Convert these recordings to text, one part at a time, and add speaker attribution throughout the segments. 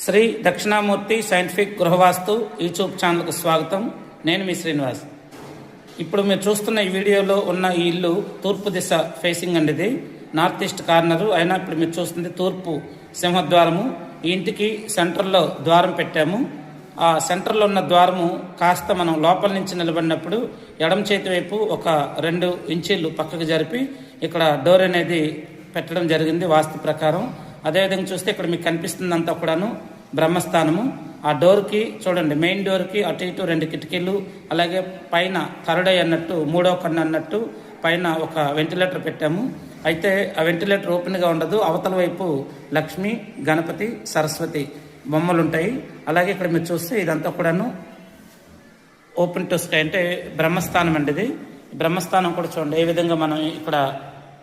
Speaker 1: Shri Dakshinamurthy scientific గృహవాస్తు YouTube ఛానల్కు స్వాగతం. నేను మీ శ్రీనివాస్. ఇప్పుడు మీరు చూస్తున్న ఈ వీడియోలో ఉన్న ఈ ఇల్లు తూర్పు దిశ ఫేసింగ్ అండి ఇది. నార్త్ ఈస్ట్ కార్నరు అయినా ఇప్పుడు మీరు చూస్తుంది తూర్పు సింహద్వారము. ఈ ఇంటికి సెంటర్లో ద్వారం పెట్టాము. ఆ సెంటర్లో ఉన్న ద్వారము కాస్త మనం లోపల నుంచి నిలబడినప్పుడు ఎడమ చేతి వైపు ఒక రెండు ఇంచీలు పక్కకు జరిపి ఇక్కడ డోర్ అనేది పెట్టడం జరిగింది వాస్తు ప్రకారం. అదేవిధంగా చూస్తే ఇక్కడ మీకు కనిపిస్తుందంతా కూడాను బ్రహ్మస్థానము. ఆ డోర్కి చూడండి మెయిన్ డోర్కి అటు ఇటు రెండు కిటికీలు అలాగే పైన కరడై అన్నట్టు మూడో కన్ను అన్నట్టు పైన ఒక వెంటిలేటర్ పెట్టాము. అయితే ఆ వెంటిలేటర్ ఓపెన్గా ఉండదు. అవతల వైపు లక్ష్మి గణపతి సరస్వతి బొమ్మలు ఉంటాయి అలాగే ఇక్కడ మీరు చూస్తే ఇదంతా కూడాను ఓపెన్ టు స్కై అంటే బ్రహ్మస్థానం అండి ఇది. బ్రహ్మస్థానం కూడా చూడండి. ఏ విధంగా మనం ఇక్కడ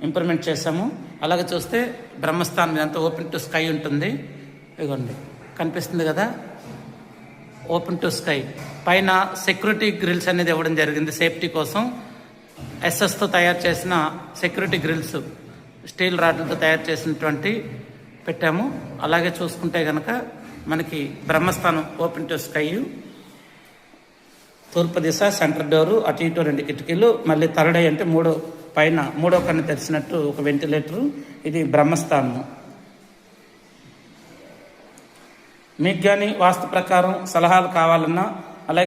Speaker 1: ఇంప్రూవ్మెంట్ చేసాము అలాగే చూస్తే బ్రహ్మస్థానం ఇదంతా ఓపెన్ టు స్కై ఉంటుంది. ఇదిగోండి కనిపిస్తుంది కదా? ఓపెన్ టు స్కై పైన సెక్యూరిటీ గ్రిల్స్ అనేది ఇవ్వడం జరిగింది సేఫ్టీ కోసం. ఎస్ఎస్తో తయారు చేసిన సెక్యూరిటీ గ్రిల్స్ స్టీల్ రాడ్లతో తయారు చేసినటువంటి పెట్టాము. అలాగే చూసుకుంటే కనుక మనకి బ్రహ్మస్థానం ఓపెన్ టు స్కై తూర్పు దిశ సెంటర్ డోరు అటు ఇటు రెండు కిటికీలు మళ్ళీ థర్డ్ అంటే మూడో పైన మూడో కన్ను తెరిచినట్టు ఒక వెంటిలేటరు. ఇది బ్రహ్మస్థానము. మీకు కానీ వాస్తు ప్రకారం సలహాలు కావాలన్నా